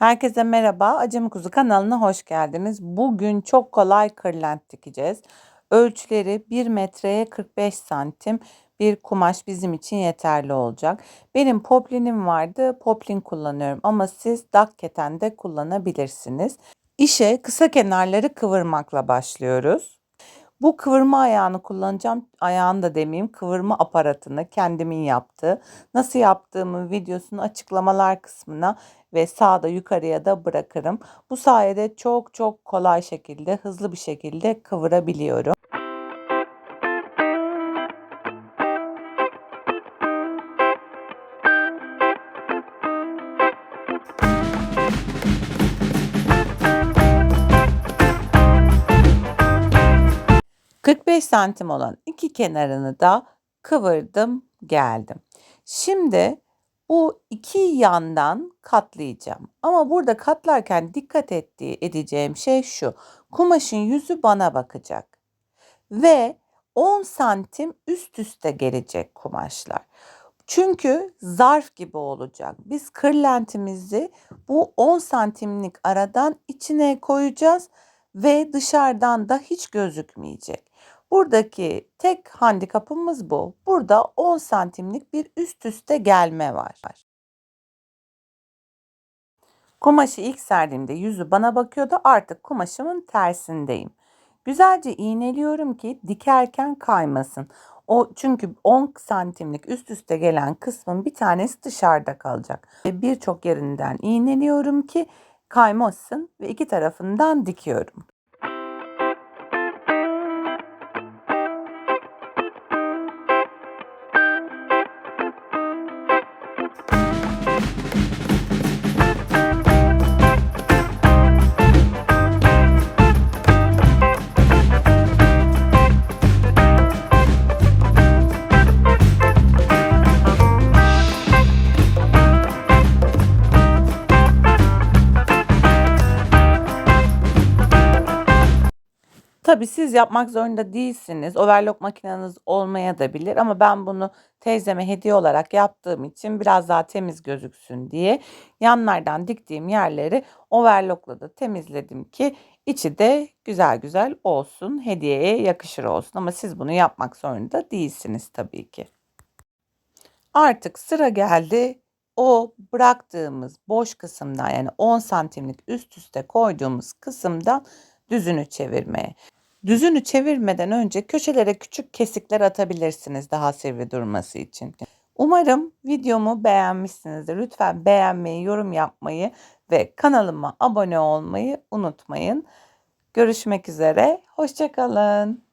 Herkese merhaba. Acemi Kuzu kanalına hoş geldiniz. Bugün çok kolay kırlent dikeceğiz. Ölçüleri 1 metreye 45 santim bir kumaş bizim için yeterli olacak. Benim poplinim vardı. Poplin kullanıyorum ama siz dak keten de kullanabilirsiniz. İşe kısa kenarları kıvırmakla başlıyoruz. Bu kıvırma ayağını kullanacağım. Ayağını da demeyeyim. Kıvırma aparatını kendimin yaptığı. Nasıl yaptığımın videosunu açıklamalar kısmına ve sağda yukarıya da bırakırım. Bu sayede çok çok kolay şekilde, hızlı bir şekilde kıvırabiliyorum. ...45 santim olan iki kenarını da kıvırdım geldim. Şimdi bu iki yandan katlayacağım. Ama burada katlarken dikkat ettiği, edeceğim şey şu. Kumaşın yüzü bana bakacak. Ve 10 santim üst üste gelecek kumaşlar. Çünkü zarf gibi olacak. Biz kırlentimizi bu 10 santimlik aradan içine koyacağız ve dışarıdan da hiç gözükmeyecek. Buradaki tek handikapımız bu. Burada 10 santimlik bir üst üste gelme var. Kumaşı ilk serdiğimde yüzü bana bakıyordu. Artık kumaşımın tersindeyim. Güzelce iğneliyorum ki dikerken kaymasın. O çünkü 10 santimlik üst üste gelen kısmın bir tanesi dışarıda kalacak. Birçok yerinden iğneliyorum ki kaymasın ve iki tarafından dikiyorum. Tabii siz yapmak zorunda değilsiniz. Overlock makineniz olmaya da bilir ama ben bunu teyzeme hediye olarak yaptığım için biraz daha temiz gözüksün diye yanlardan diktiğim yerleri overlockla da temizledim ki içi de güzel güzel olsun, hediyeye yakışır olsun ama siz bunu yapmak zorunda değilsiniz tabii ki. Artık sıra geldi o bıraktığımız boş kısımdan yani 10 santimlik üst üste koyduğumuz kısımdan düzünü çevirmeye. Düzünü çevirmeden önce köşelere küçük kesikler atabilirsiniz daha sivri durması için. Umarım videomu beğenmişsinizdir. Lütfen beğenmeyi, yorum yapmayı ve kanalıma abone olmayı unutmayın. Görüşmek üzere. Hoşçakalın.